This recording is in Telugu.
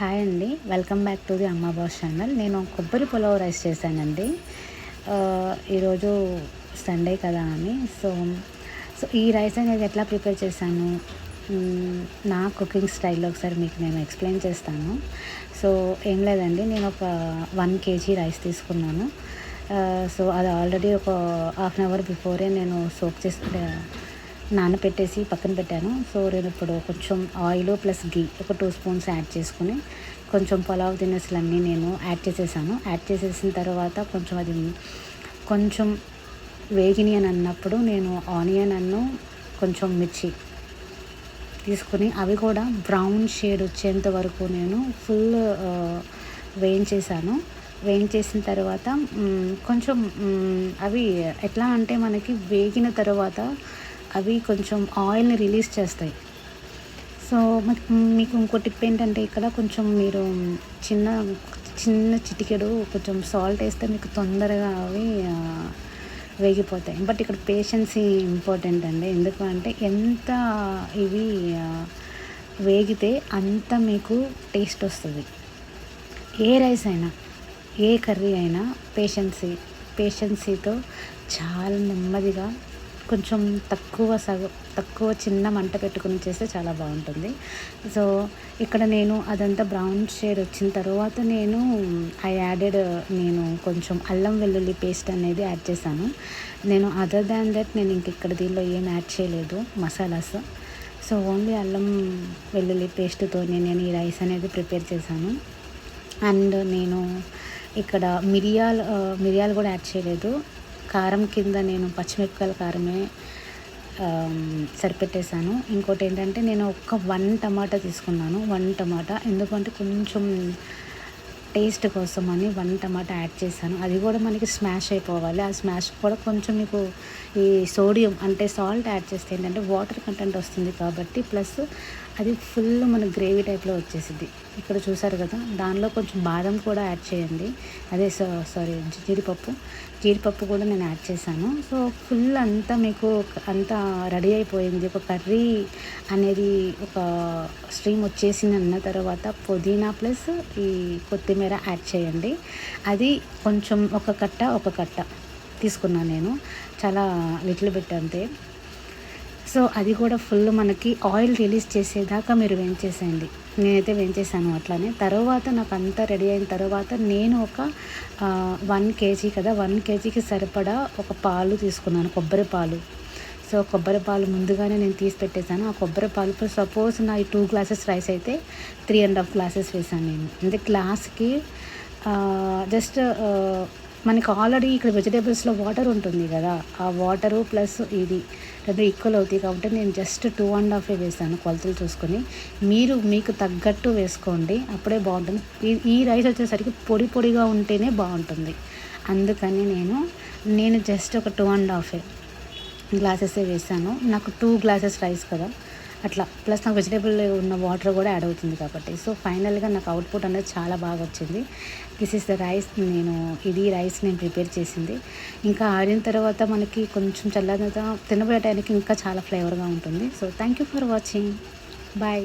హాయ్ అండి. Welcome back to the Amma boss channel. నేను కొబ్బరి పులావ్ రైస్ చేశానండి. ఈరోజు సండే కదా అని. సో సో ఈ రైస్ అనేది ఎట్లా ప్రిపేర్ చేశాను? నా కుకింగ్ స్టైల్లో ఒకసారి మీకు నేను ఎక్స్ప్లెయిన్ చేస్తాను. సో ఏం లేదండి. నేను ఒక వన్ కేజీ రైస్ తీసుకున్నాను. సో అది ఆల్రెడీ ఒక హాఫ్ అన్ అవర్ బిఫోరే నేను సోక్ చేసి నానబెట్టేసి పక్కన పెట్టాను. సో నేను ఇప్పుడు కొంచెం ఆయిల్ ప్లస్ గీ ఒక టూ స్పూన్స్ యాడ్ చేసుకుని కొంచెం పులావ్ దినుసులన్నీ నేను యాడ్ చేసేసాను. యాడ్ చేసేసిన తర్వాత కొంచెం అది కొంచెం వేగిని అని అన్నప్పుడు నేను ఆనియన్ అన్ను కొంచెం మిర్చి తీసుకుని అవి కూడా బ్రౌన్ షేడ్ వచ్చేంత వరకు నేను ఫుల్ వేయించేసాను. వేయించేసిన తర్వాత కొంచెం అవి ఎట్లా అంటే మనకి వేగిన తర్వాత అవి కొంచెం ఆయిల్ని రిలీజ్ చేస్తాయి. సో మీకు ఇంకో టిప్ ఏంటంటే ఇక్కడ కొంచెం మీరు చిన్న చిన్న చిటికెడు కొంచెం సాల్ట్ వేస్తే మీకు తొందరగా అవి వేగిపోతాయి. బట్ ఇక్కడ పేషెన్సీ ఇంపార్టెంట్ అండి. ఎందుకు అంటే ఎంత ఇవి వేగితే అంత మీకు టేస్ట్ వస్తుంది. ఏ రైస్ అయినా ఏ కర్రీ అయినా పేషెన్సీ పేషెన్సీతో చాలా నెమ్మదిగా కొంచెం తక్కువ సగ తక్కువ చిన్న మంట పెట్టుకుని చేస్తే చాలా బాగుంటుంది. సో ఇక్కడ నేను అదంతా బ్రౌన్ షేడ్ వచ్చిన తర్వాత నేను ఐ యాడెడ్ నేను కొంచెం అల్లం వెల్లుల్లి పేస్ట్ అనేది యాడ్ చేశాను. నేను అదర్ దాన్ దట్ నేను ఇంక ఇక్కడ దీనిలో ఏం యాడ్ చేయలేదు మసాలాస్. సో ఓన్లీ అల్లం వెల్లుల్లి పేస్ట్తో నేను ఈ రైస్ అనేది ప్రిపేర్ చేశాను. అండ్ నేను ఇక్కడ మిరియాలు మిరియాలు కూడా యాడ్ చేయలేదు. కారం కింద నేను పచ్చిమిరపకాయల కారమే సరిపెట్టేశాను. ఇంకోటి ఏంటంటే నేను ఒక్క వన్ టమాటా తీసుకున్నాను వన్ టమాటా. ఎందుకంటే కొంచెం టేస్ట్ కోసం అని వన్ టమాటా యాడ్ చేశాను. అది కూడా మనకి స్మాష్ అయిపోవాలి. ఆ స్మాష్ కూడా కొంచెం మీకు ఈ సోడియం అంటే సాల్ట్ యాడ్ చేస్తే ఏంటంటే వాటర్ కంటెంట్ వస్తుంది కాబట్టి ప్లస్ అది ఫుల్ మన గ్రేవీ టైప్లో వచ్చేసింది ఇక్కడ చూసారు కదా దానిలో కొంచెం బాదం కూడా యాడ్ చేయండి. అదే సారీ జీడిపప్పు. జీడిపప్పు కూడా నేను యాడ్ చేశాను. సో ఫుల్ అంతా మీకు అంతా రెడీ అయిపోయింది. ఒక కర్రీ అనేది ఒక స్ట్రీమ్ వచ్చేసింది అన్న తర్వాత పుదీనా ప్లస్ ఈ కొత్తిమీర యాడ్ చేయండి. అది కొంచెం ఒక కట్ట ఒక కట్ట తీసుకున్నాను నేను. చాలా లిటిల్ బిట్ అంతే. సో అది కూడా ఫుల్ మనకి ఆయిల్ రిలీజ్ చేసేదాకా మీరు వేయించేసేయండి. నేనైతే వేయించేసాను అట్లానే. తర్వాత నాకు అంతా రెడీ అయిన తర్వాత నేను ఒక వన్ కేజీ కదా వన్ కేజీకి సరిపడా ఒక పాలు తీసుకున్నాను కొబ్బరి పాలు. సో కొబ్బరి పాలు ముందుగానే నేను తీసి పెట్టేశాను. ఆ కొబ్బరి పాలు ఇప్పుడు సపోజ్ నా ఈ టూ గ్లాసెస్ రైస్ అయితే త్రీ అండ్ హాఫ్ గ్లాసెస్ వేసాను నేను. అంటే గ్లాస్కి జస్ట్ మనకి ఆల్రెడీ ఇక్కడ వెజిటేబుల్స్లో వాటర్ ఉంటుంది కదా ఆ వాటరు ప్లస్ ఇది రెండు ఈక్వల్ అవుతాయి కాబట్టి నేను జస్ట్ టూ అండ్ హాఫ్ వేసాను కొలతలు చూసుకొని. మీరు మీకు తగ్గట్టు వేసుకోండి అప్పుడే బాగుంటుంది. ఈ ఈ రైస్ వచ్చేసరికి పొడి పొడిగా ఉంటేనే బాగుంటుంది. అందుకని నేను నేను జస్ట్ ఒక టూ అండ్ హాఫ్ గ్లాసెసే వేసాను. నాకు టూ గ్లాసెస్ రైస్ కదా. అట్లా. ప్లస్ నాకు వెజిటేబుల్ ఉన్న వాటర్ కూడా యాడ్ అవుతుంది కాబట్టి. సో ఫైనల్గా నాకు అవుట్పుట్ అనేది చాలా బాగా వచ్చింది. దిస్ ఇస్ ద రైస్ నేను ఇది రైస్ నేను ప్రిపేర్ చేసింది. ఇంకా ఆడిన తర్వాత మనకి కొంచెం చల్లగా తినబోయే టైంకి ఇంకా చాలా ఫ్లేవర్గా ఉంటుంది. So thank you for watching bye